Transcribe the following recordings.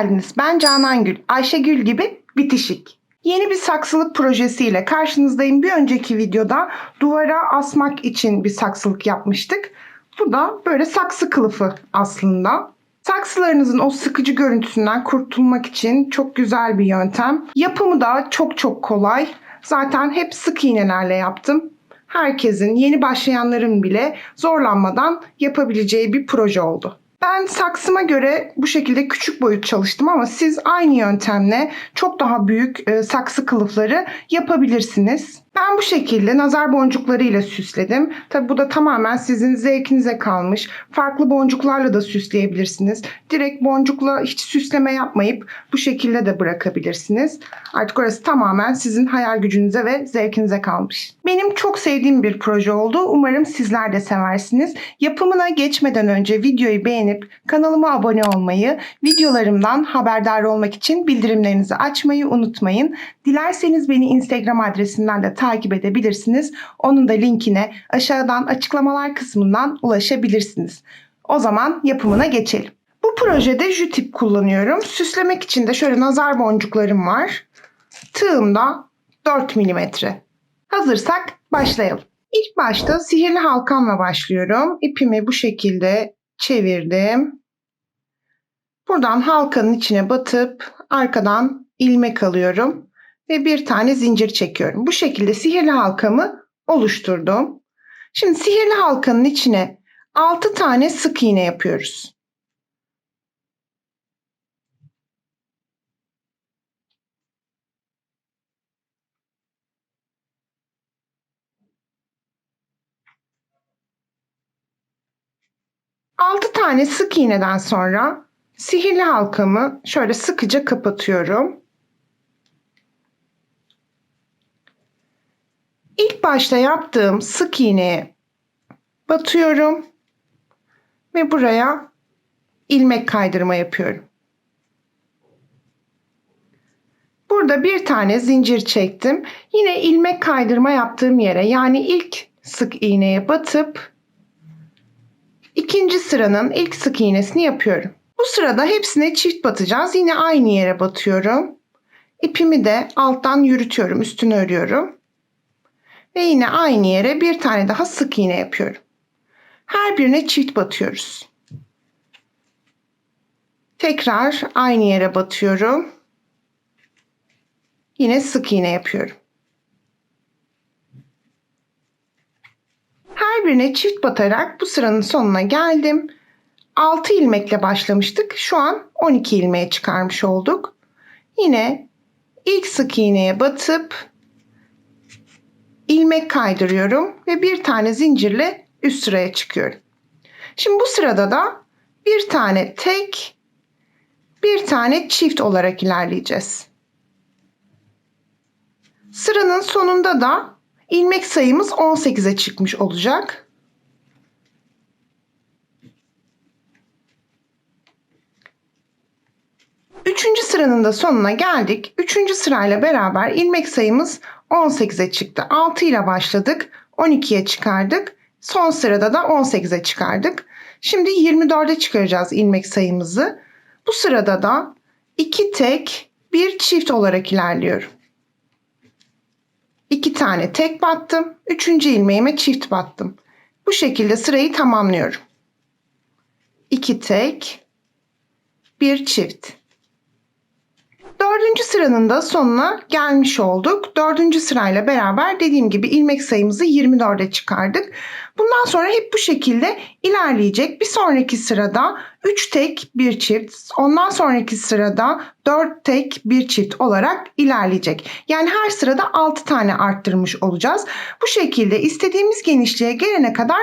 Geldiniz. Ben Canan Gül. Ayşegül gibi bitişik. Yeni bir saksılık projesiyle karşınızdayım. Bir önceki videoda duvara asmak için bir saksılık yapmıştık. Bu da böyle saksı kılıfı aslında. Saksılarınızın o sıkıcı görüntüsünden kurtulmak için çok güzel bir yöntem. Yapımı da çok çok kolay. Zaten hep sık iğnelerle yaptım. Herkesin, yeni başlayanların bile zorlanmadan yapabileceği bir proje oldu. Ben saksıma göre bu şekilde küçük boyut çalıştım ama siz aynı yöntemle çok daha büyük e, saksı kılıfları yapabilirsiniz. Ben bu şekilde nazar boncuklarıyla süsledim. Tabi bu da tamamen sizin zevkinize kalmış. Farklı boncuklarla da süsleyebilirsiniz. Direkt boncukla hiç süsleme yapmayıp bu şekilde de bırakabilirsiniz. Artık orası tamamen sizin hayal gücünüze ve zevkinize kalmış. Benim çok sevdiğim bir proje oldu. Umarım sizler de seversiniz. Yapımına geçmeden önce videoyu beğenip kanalıma abone olmayı, videolarımdan haberdar olmak için bildirimlerinizi açmayı unutmayın. Dilerseniz beni Instagram adresinden de takip edebilirsiniz. Onun da linkine aşağıdan açıklamalar kısmından ulaşabilirsiniz. O zaman yapımına geçelim. Bu projede jütip kullanıyorum. Süslemek için de şöyle nazar boncuklarım var. Tığım da 4 mm. Hazırsak başlayalım. İlk başta sihirli halkamla başlıyorum. İpimi bu şekilde çevirdim. Buradan halkanın içine batıp arkadan ilmek alıyorum ve bir tane zincir çekiyorum. Bu şekilde sihirli halkamı oluşturdum. Şimdi sihirli halkanın içine 6 tane sık iğne yapıyoruz. Altı tane sık iğneden sonra sihirli halkamı şöyle sıkıca kapatıyorum. İlk başta yaptığım sık iğneye batıyorum ve buraya ilmek kaydırma yapıyorum. Burada bir tane zincir çektim. Yine ilmek kaydırma yaptığım yere yani ilk sık iğneye batıp ikinci sıranın ilk sık iğnesini yapıyorum. Bu sırada hepsine çift batacağız. Yine aynı yere batıyorum. İpimi de alttan yürütüyorum, üstünü örüyorum. Ve yine aynı yere bir tane daha sık iğne yapıyorum. Her birine çift batıyoruz. Tekrar aynı yere batıyorum. Yine sık iğne yapıyorum. Her birine çift batarak bu sıranın sonuna geldim. 6 ilmekle başlamıştık. Şu an 12 ilmeğe çıkarmış olduk. Yine ilk sık iğneye batıp ilmek kaydırıyorum ve bir tane zincirle üst sıraya çıkıyorum. Şimdi bu sırada da bir tane tek, bir tane çift olarak ilerleyeceğiz. Sıranın sonunda da ilmek sayımız 18'e çıkmış olacak. Üçüncü sıranın da sonuna geldik. Üçüncü sırayla beraber ilmek sayımız 18'e çıktı. 6 ile başladık. 12'ye çıkardık. Son sırada da 18'e çıkardık. Şimdi 24'e çıkaracağız ilmek sayımızı. Bu sırada da 2 tek, bir çift olarak ilerliyorum. 2 tane tek battım. 3. ilmeğime çift battım. Bu şekilde sırayı tamamlıyorum. 2 tek, bir çift. Dördüncü sıranın da sonuna gelmiş olduk. Dördüncü sırayla beraber dediğim gibi ilmek sayımızı 24'e çıkardık. Bundan sonra hep bu şekilde ilerleyecek. Bir sonraki sırada 3 tek bir çift, ondan sonraki sırada 4 tek bir çift olarak ilerleyecek. Yani her sırada 6 tane arttırmış olacağız. Bu şekilde istediğimiz genişliğe gelene kadar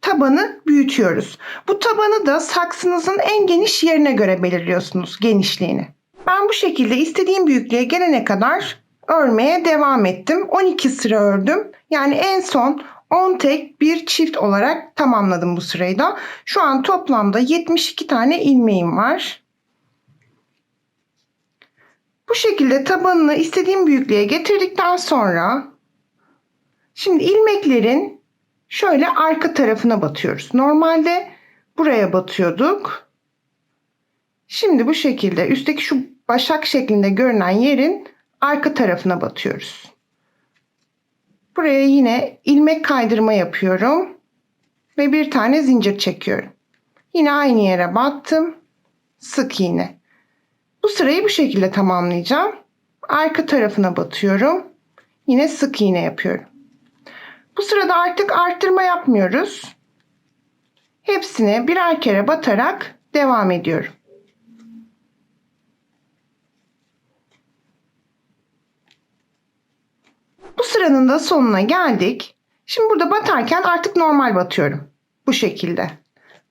tabanı büyütüyoruz. Bu tabanı da saksınızın en geniş yerine göre belirliyorsunuz genişliğini. Ben bu şekilde istediğim büyüklüğe gelene kadar örmeye devam ettim. 12 sıra ördüm. Yani en son 10 tek bir çift olarak tamamladım bu sırayı da. Şu an toplamda 72 tane ilmeğim var. Bu şekilde tabanını istediğim büyüklüğe getirdikten sonra şimdi ilmeklerin şöyle arka tarafına batıyoruz. Normalde buraya batıyorduk. Şimdi bu şekilde üstteki şu başak şeklinde görünen yerin arka tarafına batıyoruz. Buraya yine ilmek kaydırma yapıyorum ve bir tane zincir çekiyorum. Yine aynı yere battım. Sık iğne. Bu sırayı bu şekilde tamamlayacağım. Arka tarafına batıyorum. Yine sık iğne yapıyorum. Bu sırada artık arttırma yapmıyoruz. Hepsine birer kere batarak devam ediyorum. Bu sıranın da sonuna geldik. Şimdi burada batarken artık normal batıyorum. Bu şekilde.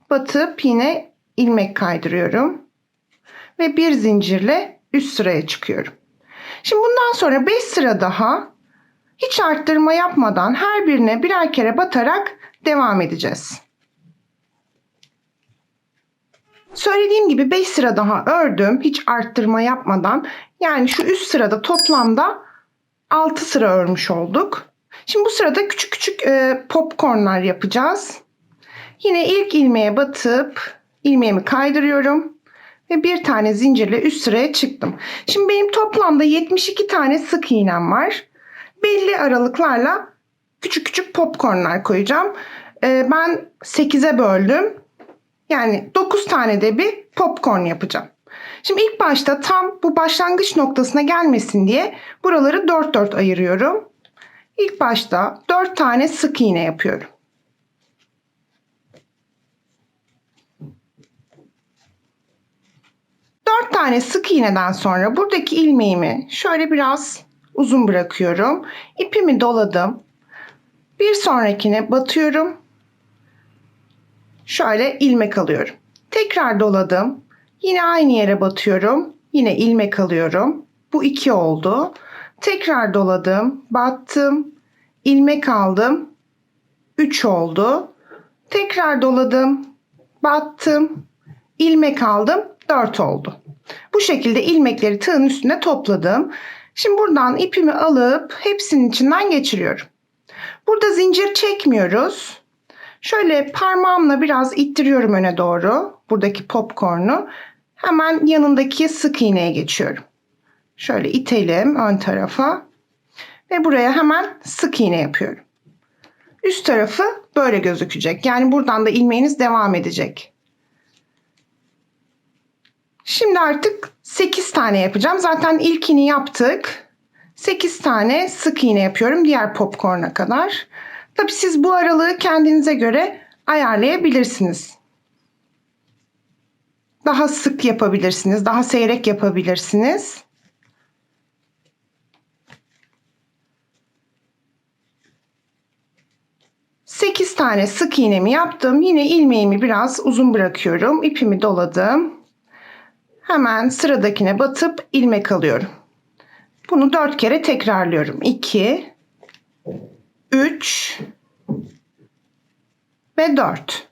Batıp yine ilmek kaydırıyorum. Ve bir zincirle üst sıraya çıkıyorum. Şimdi bundan sonra 5 sıra daha hiç arttırma yapmadan her birine birer kere batarak devam edeceğiz. Söylediğim gibi 5 sıra daha ördüm hiç arttırma yapmadan. Yani şu üst sırada toplamda 6 sıra örmüş olduk. Şimdi bu sırada küçük küçük e, popcornlar yapacağız. Yine ilk ilmeğe batıp ilmeğimi kaydırıyorum ve bir tane zincirle üst sıraya çıktım. Şimdi benim toplamda 72 tane sık iğnem var. Belli aralıklarla küçük küçük popcornlar koyacağım. E, ben 8'e böldüm. Yani 9 tane de bir popcorn yapacağım. Şimdi ilk başta tam bu başlangıç noktasına gelmesin diye buraları 4 4 ayırıyorum. İlk başta 4 tane sık iğne yapıyorum. Dört tane sık iğneden sonra buradaki ilmeğimi şöyle biraz uzun bırakıyorum. İpimi doladım. Bir sonrakine batıyorum. Şöyle ilmek alıyorum. Tekrar doladım. Yine aynı yere batıyorum. Yine ilmek alıyorum. Bu iki oldu. Tekrar doladım. Battım. ilmek aldım. Üç oldu. Tekrar doladım. Battım. ilmek aldım. Dört oldu. Bu şekilde ilmekleri tığın üstüne topladım. Şimdi buradan ipimi alıp hepsinin içinden geçiriyorum. Burada zincir çekmiyoruz. Şöyle parmağımla biraz ittiriyorum öne doğru. Buradaki popcornu. Hemen yanındaki sık iğneye geçiyorum. Şöyle itelim ön tarafa. Ve buraya hemen sık iğne yapıyorum. Üst tarafı böyle gözükecek. Yani buradan da ilmeğiniz devam edecek. Şimdi artık 8 tane yapacağım. Zaten ilkini yaptık. 8 tane sık iğne yapıyorum diğer popcorn'a kadar. Tabi siz bu aralığı kendinize göre ayarlayabilirsiniz. Daha sık yapabilirsiniz, daha seyrek yapabilirsiniz. Sekiz tane sık iğnemi yaptım. Yine ilmeğimi biraz uzun bırakıyorum. İpimi doladım. Hemen sıradakine batıp ilmek alıyorum. Bunu dört kere tekrarlıyorum. 2 3 ve 4.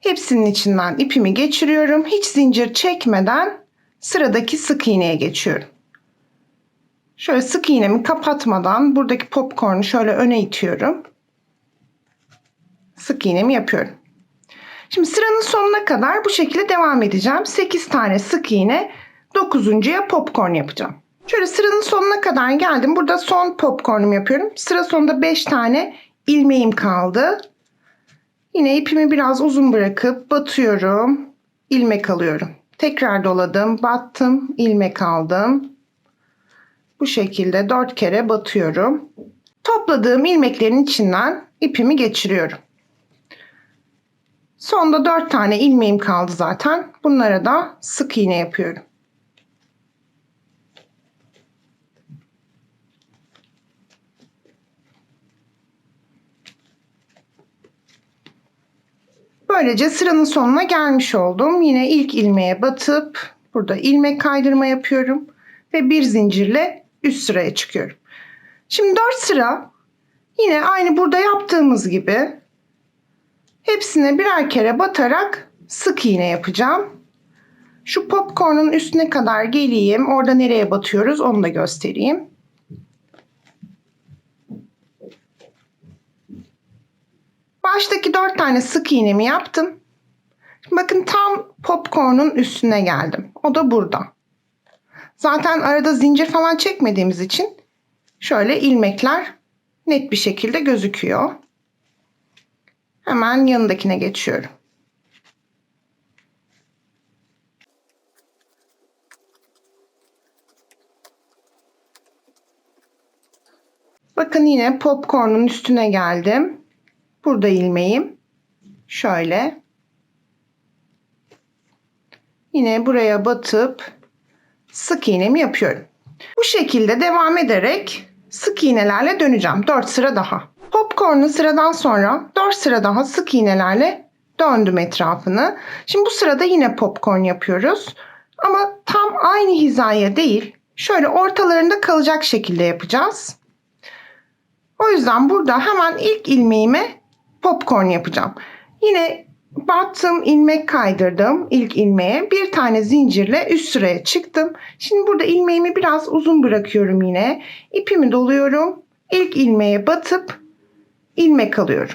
Hepsinin içinden ipimi geçiriyorum. Hiç zincir çekmeden sıradaki sık iğneye geçiyorum. Şöyle sık iğnemi kapatmadan buradaki popcornu şöyle öne itiyorum. Sık iğnemi yapıyorum. Şimdi sıranın sonuna kadar bu şekilde devam edeceğim. 8 tane sık iğne 9.ya popcorn yapacağım. Şöyle sıranın sonuna kadar geldim. Burada son popcornumu yapıyorum. Sıra sonunda 5 tane ilmeğim kaldı. Yine ipimi biraz uzun bırakıp batıyorum. ilmek alıyorum. Tekrar doladım, battım, ilmek aldım. Bu şekilde 4 kere batıyorum. Topladığım ilmeklerin içinden ipimi geçiriyorum. Sonda 4 tane ilmeğim kaldı zaten. Bunlara da sık iğne yapıyorum. Böylece sıranın sonuna gelmiş oldum. Yine ilk ilmeğe batıp burada ilmek kaydırma yapıyorum ve bir zincirle üst sıraya çıkıyorum. Şimdi 4 sıra yine aynı burada yaptığımız gibi hepsine birer kere batarak sık iğne yapacağım. Şu popcorn'un üstüne kadar geleyim. Orada nereye batıyoruz onu da göstereyim. Baştaki dört tane sık iğnemi yaptım. Bakın tam popcorn'un üstüne geldim. O da burada. Zaten arada zincir falan çekmediğimiz için şöyle ilmekler net bir şekilde gözüküyor. Hemen yanındakine geçiyorum. Bakın yine popcorn'un üstüne geldim. Burada ilmeğim. Şöyle. Yine buraya batıp sık iğnemi yapıyorum. Bu şekilde devam ederek sık iğnelerle döneceğim. 4 sıra daha. Popcorn'u sıradan sonra 4 sıra daha sık iğnelerle döndüm etrafını. Şimdi bu sırada yine popcorn yapıyoruz. Ama tam aynı hizaya değil, şöyle ortalarında kalacak şekilde yapacağız. O yüzden burada hemen ilk ilmeğime popcorn yapacağım. Yine battım, ilmek kaydırdım ilk ilmeğe. Bir tane zincirle üst sıraya çıktım. Şimdi burada ilmeğimi biraz uzun bırakıyorum yine. İpimi doluyorum. İlk ilmeğe batıp ilmek alıyorum.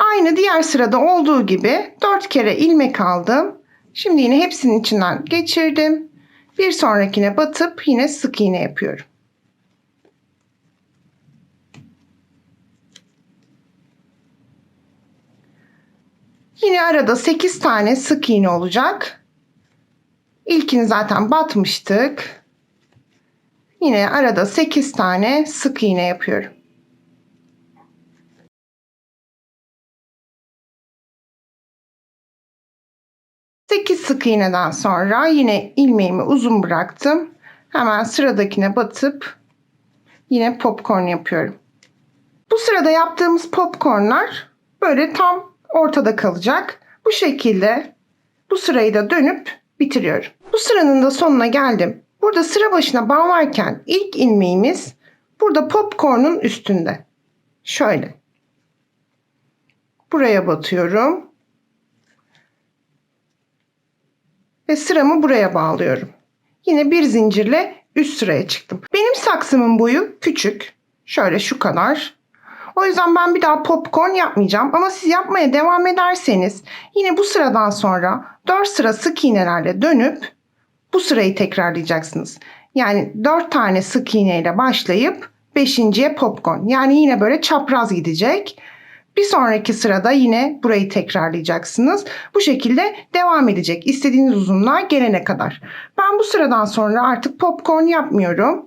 Aynı diğer sırada olduğu gibi 4 kere ilmek aldım. Şimdi yine hepsinin içinden geçirdim. Bir sonrakine batıp yine sık iğne yapıyorum. Yine arada 8 tane sık iğne olacak. İlkini zaten batmıştık. Yine arada 8 tane sık iğne yapıyorum. Sık iğneden sonra yine ilmeğimi uzun bıraktım. Hemen sıradakine batıp yine popcorn yapıyorum. Bu sırada yaptığımız popcornlar böyle tam ortada kalacak. Bu şekilde bu sırayı da dönüp bitiriyorum. Bu sıranın da sonuna geldim. Burada sıra başına bağlarken ilk ilmeğimiz burada popcorn'un üstünde. Şöyle. Buraya batıyorum. Ve sıramı buraya bağlıyorum. Yine bir zincirle üst sıraya çıktım. Benim saksımın boyu küçük. Şöyle şu kadar. O yüzden ben bir daha popcorn yapmayacağım ama siz yapmaya devam ederseniz yine bu sıradan sonra 4 sıra sık iğnelerle dönüp bu sırayı tekrarlayacaksınız. Yani 4 tane sık iğneyle başlayıp 5.ye popcorn. Yani yine böyle çapraz gidecek. Bir sonraki sırada yine burayı tekrarlayacaksınız. Bu şekilde devam edecek istediğiniz uzunluğa gelene kadar. Ben bu sıradan sonra artık popcorn yapmıyorum.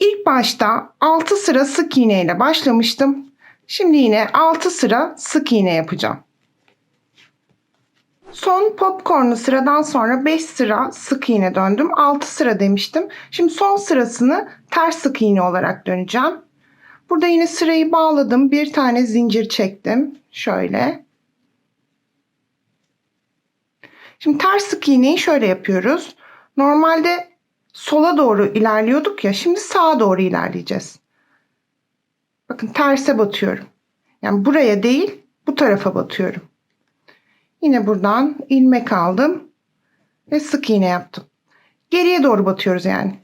İlk başta 6 sıra sık iğne ile başlamıştım. Şimdi yine 6 sıra sık iğne yapacağım. Son popcorn'u sıradan sonra 5 sıra sık iğne döndüm. 6 sıra demiştim. Şimdi son sırasını ters sık iğne olarak döneceğim. Burada yine sırayı bağladım. Bir tane zincir çektim. Şöyle. Şimdi ters sık iğneyi şöyle yapıyoruz. Normalde sola doğru ilerliyorduk ya. Şimdi sağa doğru ilerleyeceğiz. Bakın terse batıyorum. Yani buraya değil bu tarafa batıyorum. Yine buradan ilmek aldım ve sık iğne yaptım. Geriye doğru batıyoruz yani.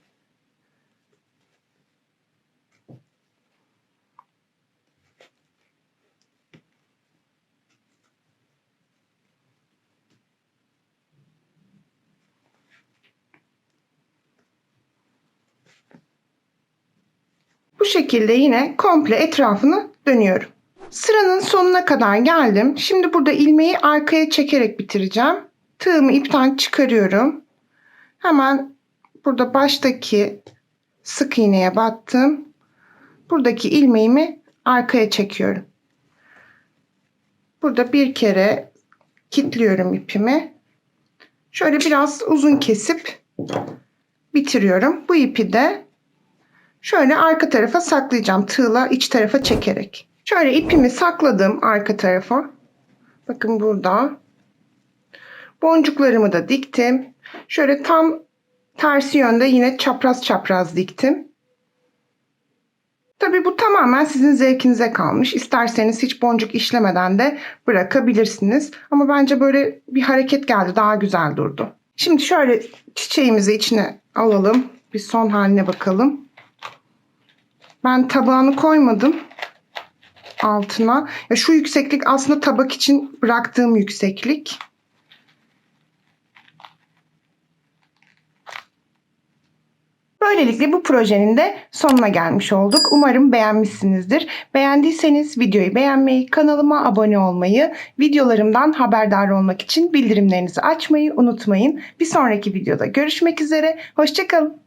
Bu şekilde yine komple etrafını dönüyorum. Sıranın sonuna kadar geldim. Şimdi burada ilmeği arkaya çekerek bitireceğim. Tığımı ipten çıkarıyorum. Hemen burada baştaki sık iğneye battım. Buradaki ilmeğimi arkaya çekiyorum. Burada bir kere kilitliyorum ipimi. Şöyle biraz uzun kesip bitiriyorum. Bu ipi de Şöyle arka tarafa saklayacağım tığla iç tarafa çekerek. Şöyle ipimi sakladım arka tarafa. Bakın burada. Boncuklarımı da diktim. Şöyle tam tersi yönde yine çapraz çapraz diktim. Tabi Tabii bu tamamen sizin zevkinize kalmış. İsterseniz hiç boncuk işlemeden de bırakabilirsiniz. Ama bence böyle bir hareket geldi. Daha güzel durdu. Şimdi şöyle çiçeğimizi içine alalım. Bir son haline bakalım. Ben tabağını koymadım altına. Ya şu yükseklik aslında tabak için bıraktığım yükseklik. Böylelikle bu projenin de sonuna gelmiş olduk. Umarım beğenmişsinizdir. Beğendiyseniz videoyu beğenmeyi, kanalıma abone olmayı, videolarımdan haberdar olmak için bildirimlerinizi açmayı unutmayın. Bir sonraki videoda görüşmek üzere. Hoşçakalın.